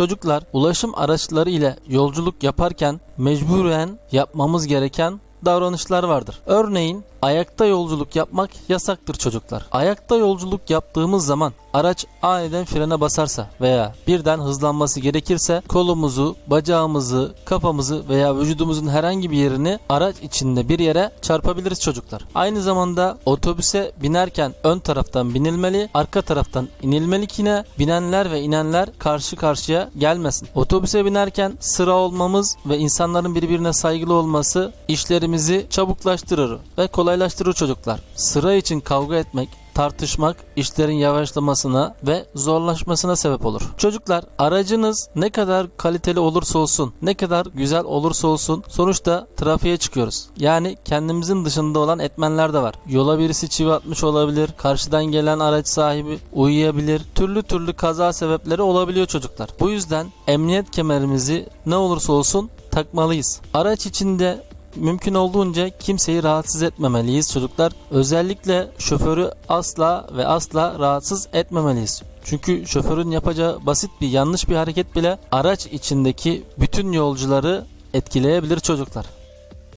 Çocuklar ulaşım araçları ile yolculuk yaparken mecburen yapmamız gereken davranışlar vardır. Örneğin ayakta yolculuk yapmak yasaktır çocuklar. Ayakta yolculuk yaptığımız zaman araç aniden frene basarsa veya birden hızlanması gerekirse kolumuzu, bacağımızı, kafamızı veya vücudumuzun herhangi bir yerini araç içinde bir yere çarpabiliriz çocuklar. Aynı zamanda otobüse binerken ön taraftan binilmeli, arka taraftan inilmeli ki ne? Binenler ve inenler karşı karşıya gelmesin. Otobüse binerken sıra olmamız ve insanların birbirine saygılı olması işlerimizi çabuklaştırır ve kolaylaştırır çocuklar. Sıra için kavga etmek, tartışmak işlerin yavaşlamasına ve zorlaşmasına sebep olur. Çocuklar aracınız ne kadar kaliteli olursa olsun, ne kadar güzel olursa olsun sonuçta trafiğe çıkıyoruz. Yani kendimizin dışında olan etmenler de var. Yola birisi çivi atmış olabilir, karşıdan gelen araç sahibi uyuyabilir. Türlü türlü kaza sebepleri olabiliyor çocuklar. Bu yüzden emniyet kemerimizi ne olursa olsun takmalıyız. Araç içinde mümkün olduğunca kimseyi rahatsız etmemeliyiz çocuklar. Özellikle şoförü asla ve asla rahatsız etmemeliyiz. Çünkü şoförün yapacağı basit bir yanlış bir hareket bile araç içindeki bütün yolcuları etkileyebilir çocuklar.